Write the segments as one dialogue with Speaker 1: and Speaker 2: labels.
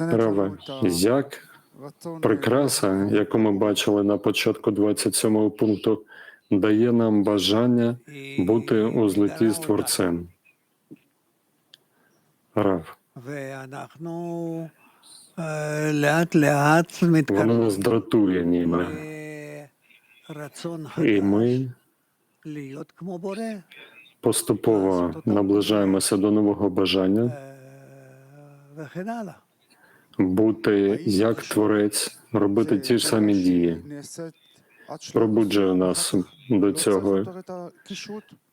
Speaker 1: Раве Зяк, прикраса, яку ми бачили на початку 27-го пункту, дає нам бажання бути у злиті з творцем. Рав. Воно нас дратує,
Speaker 2: німи.
Speaker 1: І ми поступово наближаємося до нового бажання бути як творець, робити ті ж самі дії. Пробуджує нас до цього,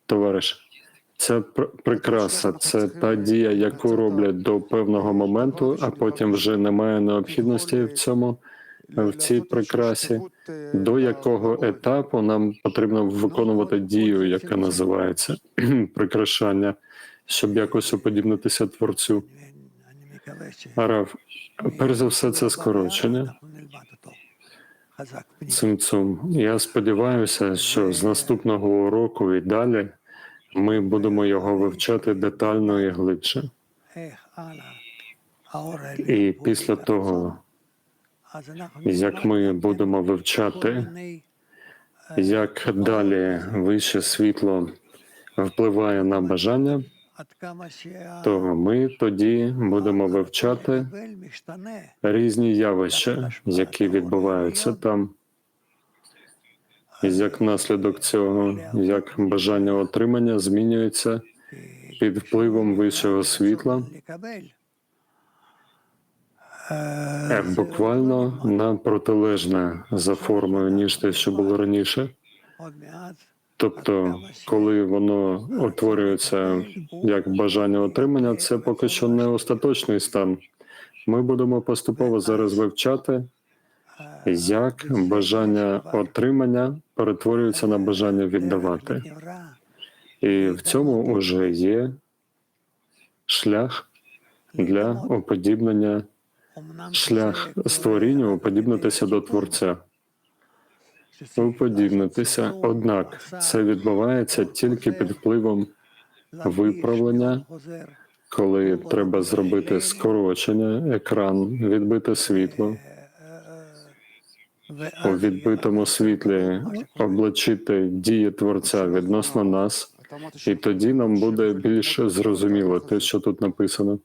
Speaker 1: товариш. Ця пр- прикраса це та дія, яку роблять до певного моменту, а потім вже немає необхідності в цьому, в цій прикрасі. До якого етапу нам потрібно виконувати дію, яка називається прикрашання, щоб якось уподібнитися творцю. Арав, перш за все, це скорочення цим. Я сподіваюся, що з наступного уроку і далі ми будемо його вивчати детально і глибше. І після того, як ми будемо вивчати, як далі вище світло впливає на бажання то ми тоді будемо вивчати різні явища, які відбуваються там, І як наслідок цього, як бажання отримання змінюється під впливом вищого світла. Е, буквально на протилежне за формою, ніж те, що було раніше. Тобто, коли воно утворюється як бажання отримання, це поки що не остаточний стан. Ми будемо поступово зараз вивчати, як бажання отримання перетворюється на бажання віддавати, і в цьому уже є шлях для уподібнення, шлях створіння уподібнитися до творця уподібнитися. Однак це відбувається тільки під впливом виправлення, коли треба зробити скорочення, екран, відбити світло. У відбитому світлі облачити дії творця відносно нас, і тоді нам буде більш зрозуміло те, що тут написано.